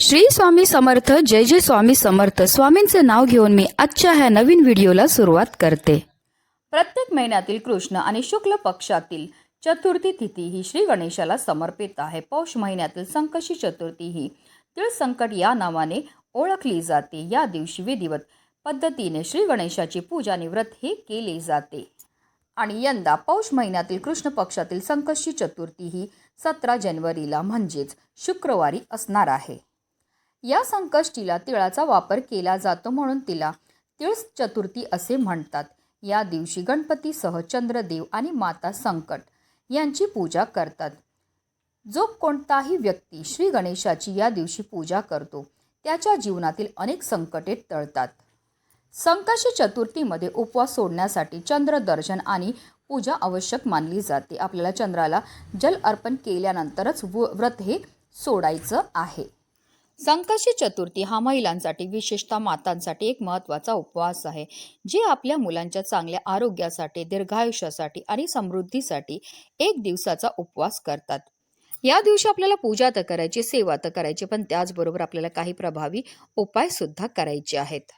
श्री स्वामी समर्थ जय जय स्वामी समर्थ. स्वामींचे नाव घेऊन मी आजच्या ह्या नवीन व्हिडिओला सुरुवात करते. प्रत्येक महिन्यातील कृष्ण आणि शुक्ल पक्षातील चतुर्थी तिथी ही श्री गणेशाला समर्पित आहे. पौष महिन्यातील संकशी चतुर्थी ही तिळ संकट या नावाने ओळखली जाते. या दिवशी विधिवत पद्धतीने श्री गणेशाची पूजा आणि व्रत हे केले जाते. आणि यंदा पौष महिन्यातील कृष्ण पक्षातील संकष्टी चतुर्थी ही सतरा जानेवारीला म्हणजेच शुक्रवारी असणार आहे. या संकष्टीला तिळाचा वापर केला जातो म्हणून तिला तिळ चतुर्थी असे म्हणतात. या दिवशी गणपतीसह चंद्रदेव आणि माता संकट यांची पूजा करतात. जो कोणताही व्यक्ती श्री गणेशाची या दिवशी पूजा करतो त्याच्या जीवनातील अनेक संकटे टळतात. संकष्टी चतुर्थीमध्ये उपवास सोडण्यासाठी चंद्रदर्शन आणि पूजा आवश्यक मानली जाते. आपल्याला चंद्राला जल अर्पण केल्यानंतरच व- व्रत हे सोडायचं आहे. संकष्टी चतुर्थी हा महिलांसाठी विशेषतः मातांसाठी एक महत्त्वाचा उपवास आहे जे आपल्या मुलांच्या चांगल्या आरोग्यासाठी दीर्घायुष्यासाठी आणि समृद्धीसाठी एक दिवसाचा उपवास करतात. या दिवशी आपल्याला पूजा तर करायची सेवा तर करायची पण त्याचबरोबर आपल्याला काही प्रभावी उपाय सुद्धा करायचे आहेत.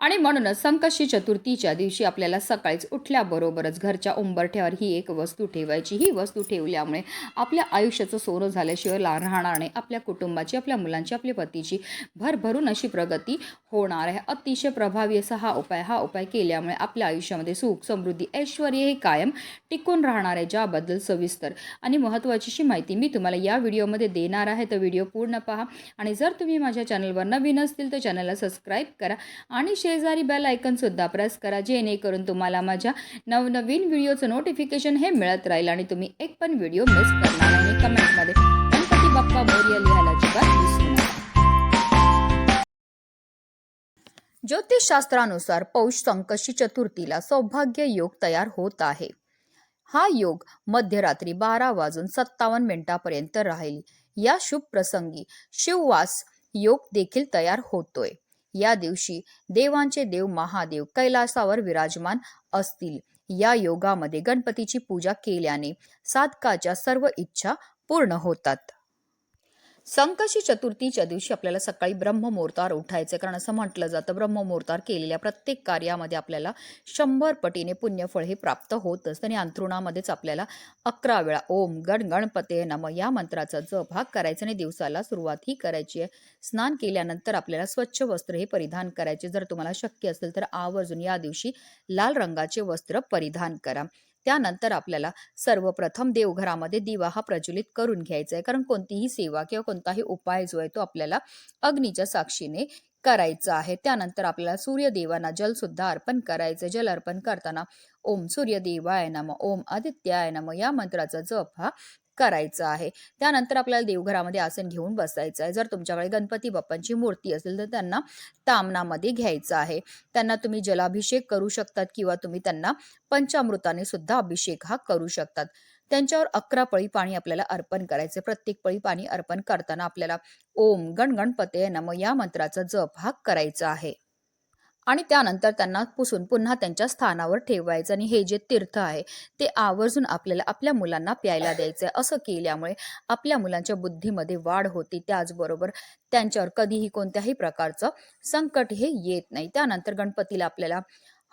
आणि म्हणूनच संकष्टी चतुर्थीच्या दिवशी आपल्याला सकाळीच उठल्याबरोबरच घरच्या उंबरठ्यावर ही एक वस्तू ठेवायची. ही वस्तू ठेवल्यामुळे आपल्या आयुष्याचं सोनं झाल्याशिवाय ला राहणार नाही. आपल्या कुटुंबाची आपल्या मुलांची आपल्या पतीची भरभरून अशी प्रगती होणार आहे. अतिशय प्रभावी असा हा उपाय हा उपाय केल्यामुळे आपल्या आयुष्यामध्ये सुख समृद्धी ऐश्वर हे कायम टिकून राहणार आहे. ज्याबद्दल सविस्तर आणि महत्त्वाची माहिती मी तुम्हाला या व्हिडिओमध्ये देणार आहे. तर व्हिडिओ पूर्ण पहा आणि जर तुम्ही माझ्या चॅनलवर नवीन असतील तर चॅनलला सबस्क्राईब करा आणि शेजारी बेल आयकनसुद्धा प्रेस करा जेणेकरून तुम्हाला माझ्या नवनवीन व्हिडिओचं नोटिफिकेशन हे मिळत राहील आणि तुम्ही एक पण व्हिडिओ मिस करणार नाही. कमेंटमध्ये गणपती बाप्पा मोर्या लिहायला अजिबात विसरू नका ज्योतिषशास्त्रानुसार पौष संकशी चतुर्थीला सौभाग्य योग तयार होत आहे. हा योग मध्यरात्री बारा वाजून सत्तावन्न मिनिटापर्यंत राहील. या शुभ प्रसंगी शिववास योग देखील तयार होतोय. या दिवशी देवांचे देव महादेव कैलासावर विराजमान असतील. या योगामध्ये गणपतीची पूजा केल्याने साधकाच्या सर्व इच्छा पूर्ण होतात. संकशी चतुर्थीच्या दिवशी आपल्याला सकाळी ब्रह्ममुहूर्तावर उठायचं कारण असं म्हटलं जातं ब्रह्ममुहूर्तावर केलेल्या प्रत्येक कार्यामध्ये आपल्याला शंभर पटीने पुण्यफळ हे प्राप्त होत असतं आणि अंथरुणामध्येच आपल्याला अकरा वेळा ओम गण गणपते नम या मंत्राचा जप हा करायचा आणि दिवसाला सुरुवात ही करायची आहे. स्नान केल्यानंतर आपल्याला स्वच्छ वस्त्र हे परिधान करायचे. जर तुम्हाला शक्य असेल तर आवर्जून या दिवशी लाल रंगाचे वस्त्र परिधान करा. त्यानंतर आपल्याला सर्वप्रथम देवघरामध्ये दिवा हा प्रज्वलित करून घ्यायचा आहे. कारण कोणतीही सेवा किंवा कोणताही उपाय जो आहे तो आपल्याला अग्नीच्या साक्षीने करायचा आहे. त्यानंतर आपल्याला सूर्यदेवांना जल सुद्धा अर्पण करायचं जल अर्पण करताना ओम सूर्यदेवाय नम ओम आदित्याय नम या मंत्राचा जप हा करायचं आहे. त्यानंतर आपल्याला देवघरामध्ये आसन घेऊन बसायचं आहे. जर तुमच्याकडे गणपती बाप्पांची मूर्ती असेल तर त्यांना तामनामध्ये घ्यायचं आहे. त्यांना तुम्ही जलाभिषेक करू शकतात किंवा तुम्ही त्यांना पंचामृताने सुद्धा अभिषेक हा करू शकतात. त्यांच्यावर अकरा पळी पाणी आपल्याला अर्पण करायचे प्रत्येक पळी पाणी अर्पण करताना आपल्याला ओम गण गणपते नम या मंत्राचा जप हा करायचा आहे. आणि त्यानंतर त्यांना पुसून पुन्हा त्यांच्या स्थानावर ठेवायचं. आणि हे जे तीर्थ आहे ते आवर्जून आपल्याला आपल्या मुलांना प्यायला द्यायचं आहे असं केल्यामुळे आपल्या मुलांच्या बुद्धीमध्ये वाढ होती. त्याचबरोबर त्यांच्यावर कधीही कोणत्याही प्रकारचं संकट हे येत नाही. त्यानंतर गणपतीला आपल्याला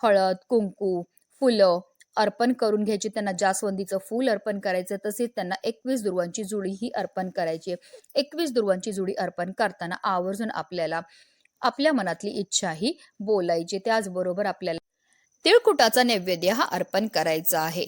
हळद कुंकू फुलं अर्पण करून घ्यायची. त्यांना जास्वंदीचं फूल अर्पण करायचं. तसेच त्यांना एकवीस दुर्वांची जुडी ही अर्पण करायची एकवीस दुर्वांची जुडी अर्पण करताना आवर्जून आपल्याला आपल्या मनातली इच्छा ही बोलायची त्याचबरोबर आपल्याला तिळकुटाचा नैवेद्य हा अर्पण करायचा आहे.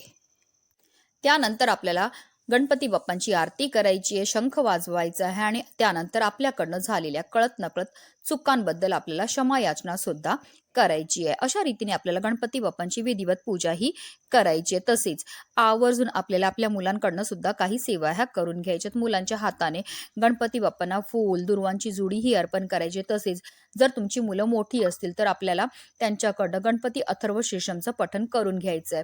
त्यानंतर आपल्याला गणपती बाप्पांची आरती करायची आहे शंख वाजवायचा आहे आणि त्यानंतर आपल्याकडनं झालेल्या कळत नकळत चुकांबद्दल आपल्याला क्षमायाचना सुद्धा करायची आहे. अशा रीतीने आपल्याला गणपती बाप्पांची विधिवत पूजा ही करायची आहे. तसेच आवर्जून आपल्याला आपल्या मुलांकडनं सुद्धा काही सेवा ह्या करून घ्यायच्यात मुलांच्या हाताने गणपती बाप्पांना फूल दुर्वांची जुडी ही अर्पण करायची तसेच जर तुमची मुलं मोठी असतील तर आपल्याला त्यांच्याकडनं गणपती अथर्व शेषमचं पठण करून घ्यायचं आहे.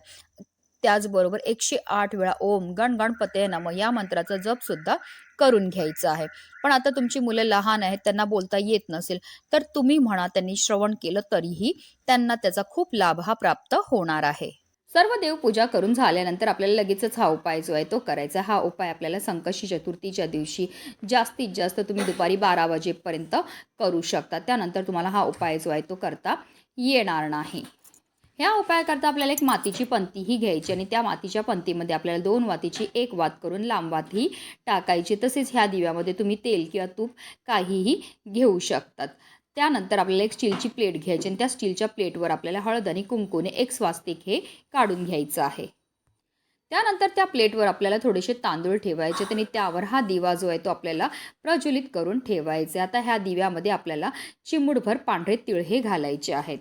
त्याचबरोबर एकशे आठ वेळा ओम गण गणपते नम या मंत्राचा जप सुद्धा करून घ्यायचं आहे. पण आता तुमची मुलं लहान आहेत त्यांना बोलता येत नसेल तर तुम्ही म्हणा त्यांनी श्रवण केलं तरीही त्यांना त्याचा खूप लाभ हा प्राप्त होणार आहे. सर्व देवपूजा करून झाल्यानंतर आपल्याला लगेचच हा उपाय जो आहे तो करायचा. हा उपाय आपल्याला संकष्टी चतुर्थीच्या दिवशी जास्तीत जास्त तुम्ही दुपारी बारा वाजेपर्यंत करू शकता. त्यानंतर तुम्हाला हा उपाय जो आहे तो करता येणार नाही. ह्या उपायाकरता आपल्याला एक मातीची पंतीही घ्यायची आणि त्या मातीच्या पंतीमध्ये आपल्याला दोन वातीची एक वात करून लांब वातही टाकायची. तसेच ह्या दिव्यामध्ये तुम्ही तेल किंवा तूप काहीही घेऊ शकतात. त्यानंतर आपल्याला एक स्टीलची प्लेट घ्यायची आणि त्या स्टीलच्या प्लेटवर आपल्याला हळद आणि कुंकूने एक स्वास्तिक हे काढून घ्यायचं आहे. त्यानंतर त्या प्लेटवर आपल्याला थोडेसे तांदूळ ठेवायचे आणि त्यावर हा दिवा जो आहे तो आपल्याला प्रज्वलित करून ठेवायचे आता ह्या दिव्यामध्ये आपल्याला चिमूटभर पांढरे तिळ हे घालायचे आहेत.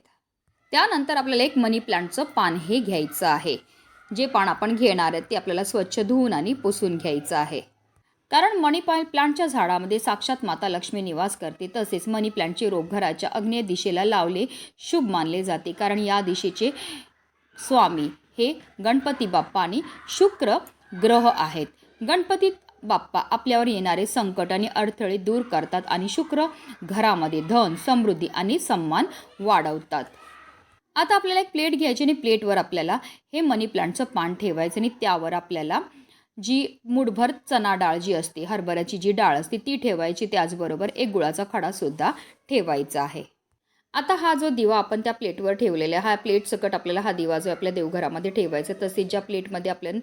त्यानंतर आपल्याला एक मनी प्लांटचं पान हे घ्यायचं आहे. जे पान आपण घेणार आहेत ते आपल्याला स्वच्छ धुवून आणि पुसून घ्यायचं आहे. कारण मनी प्लांटच्या झाडामध्ये साक्षात माता लक्ष्मी निवास करते तसेच मनी प्लांटचे रोप घराच्या अग्नेय दिशेला लावले शुभ मानले जाते. कारण या दिशेचे स्वामी हे गणपती बाप्पा आणि शुक्र ग्रह आहेत. गणपती बाप्पा आपल्यावर येणारे संकट आणि अडथळे दूर करतात आणि शुक्र घरामध्ये धन समृद्धी आणि सन्मान वाढवतात. आता आपल्याला एक प्लेट घ्यायची आणि प्लेटवर आपल्याला हे मनी प्लांटचं पान ठेवायचं आणि त्यावर आपल्याला जी मुठभर चना डाळ जी असते हरभऱ्याची जी डाळ असते ती ठेवायची. त्याचबरोबर एक गुळाचा खडासुद्धा ठेवायचा आहे. आता हा जो दिवा आपण त्या प्लेटवर ठेवलेला आहे हा प्लेट सकट आपल्याला हा दिवा जो आपल्या देवघरामध्ये ठेवायचा तसेच ज्या प्लेटमध्ये आपण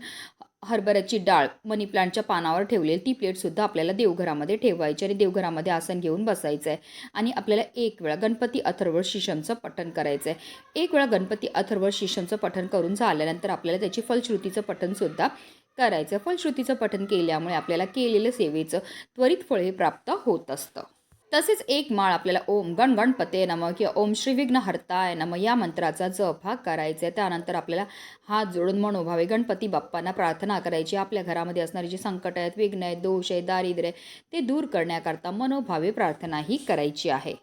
हरभऱ्याची डाळ मनी प्लांटच्या पानावर ठेवलेली ती प्लेटसुद्धा आपल्याला देवघरामध्ये ठेवायची आणि देवघरामध्ये आसन घेऊन बसायचं आहे आणि आपल्याला एक वेळा गणपती अथर्व शिशमचं पठण करायचं आहे एक वेळा गणपती अथर्व शिशमचं पठण करून झाल्यानंतर आपल्याला त्याची फलश्रुतीचं पठणसुद्धा करायचं फलश्रुतीचं पठण केल्यामुळे आपल्याला केलेलं सेवेचं त्वरित फळ हे प्राप्त होत असतं. तसेच एक माळ आपल्याला ओम गण गणपते नम किंवा ओम श्री विघ्न हरताय नम या मंत्राचा जप हा करायचा आहे. त्यानंतर आपल्याला हात जोडून मनोभावे गणपती बाप्पांना प्रार्थना करायची. आपल्या घरामध्ये असणारे जे संकट आहेत विघ्न आहेत दोष आहे दारिद्र्य आहे, ते दूर करण्याकरता मनोभावे प्रार्थनाही करायची आहे.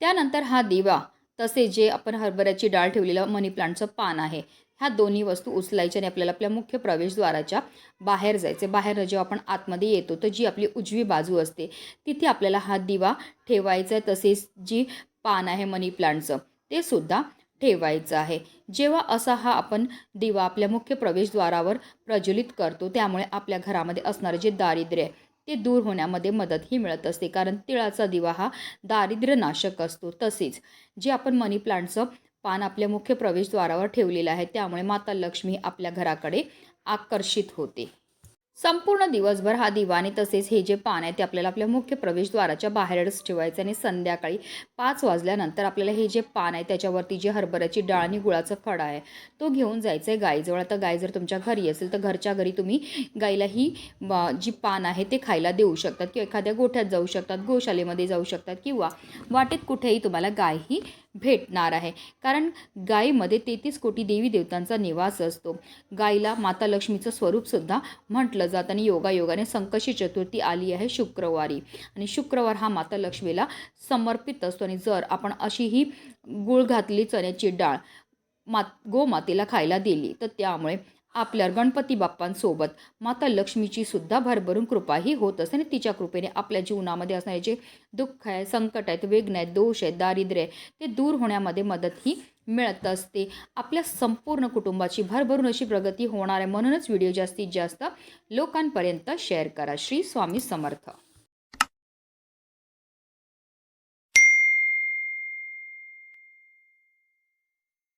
त्यानंतर हा दिवा तसे जे आपण हरभऱ्याची डाळ ठेवलेलं मनी प्लांटचं पान आहे ह्या दोन्ही वस्तू उचलायच्या आणि आपल्याला आपल्या मुख्य प्रवेशद्वाराच्या बाहेर जायचे बाहेर जेव्हा आपण आतमध्ये येतो तर जी आपली उजवी बाजू असते तिथे आपल्याला हा दिवा ठेवायचा आहे तसेच जी पान आहे मनी प्लांटचं ते सुद्धा ठेवायचं आहे. जेव्हा असा हा आपण दिवा आपल्या मुख्य प्रवेशद्वारावर प्रज्वलित करतो त्यामुळे आपल्या घरामध्ये असणारे जे दारिद्र्य आहे ते दूर होण्यामध्ये मदतही मिळत असते. कारण तिळाचा दिवा हा दारिद्र्य नाशक असतो. तसेच जे आपण मनी प्लांटचं पान आपल्या मुख्य प्रवेशद्वारावर ठेवलेलं आहे. त्यामुळे माता लक्ष्मी आपल्या घराकडे आकर्षित होते. संपूर्ण दिवसभर हा दिवा आणि तसेच हे जे पान आहे ते आपल्याला आपल्या मुख्य प्रवेशद्वाराच्या बाहेरच ठेवायचं आणि संध्याकाळी पाच वाजल्यानंतर आपल्याला हे जे पान आहे त्याच्यावरती जी हरभऱ्याची डाळ आणि गुळाचा खडा आहे तो घेऊन जायचं आहे गाईजवळ. आता गाय जर तुमच्या घरी असेल तर घरच्या घरी तुम्ही गाईला ही जी पान आहे ते खायला देऊ शकतात किंवा एखाद्या गोठ्यात जाऊ शकतात गोशालेमध्ये जाऊ शकतात किंवा वाटेत कुठेही तुम्हाला गाय ही भेटणार आहे. कारण गायीमध्ये तेहतीस कोटी देवी देवतांचा निवास असतो. गायीला माता लक्ष्मीचं स्वरूपसुद्धा म्हटलं जातं आणि योगायोगाने संकशी चतुर्थी आली आहे शुक्रवारी. आणि शुक्रवार हा माता लक्ष्मीला समर्पित असतो आणि जर आपण अशी ही गुळ घातली चण्याची डाळ मात गोमातेला खायला दिली तर त्यामुळे आपल्या गणपती बाप्पांसोबत माता लक्ष्मीची सुद्धा भरभरून कृपाही होत असते आणि तिच्या कृपेने आपल्या जीवनामध्ये असणारे जे दुःख आहे संकट आहेत वेग्न आहेत दोष आहेत दारिद्र्य आहे ते दूर होण्यामध्ये मदतही मिळत असते. आपल्या संपूर्ण कुटुंबाची भरभरून अशी प्रगती होणार आहे म्हणूनच व्हिडिओ जास्तीत जास्त लोकांपर्यंत शेअर करा. श्री स्वामी समर्थ.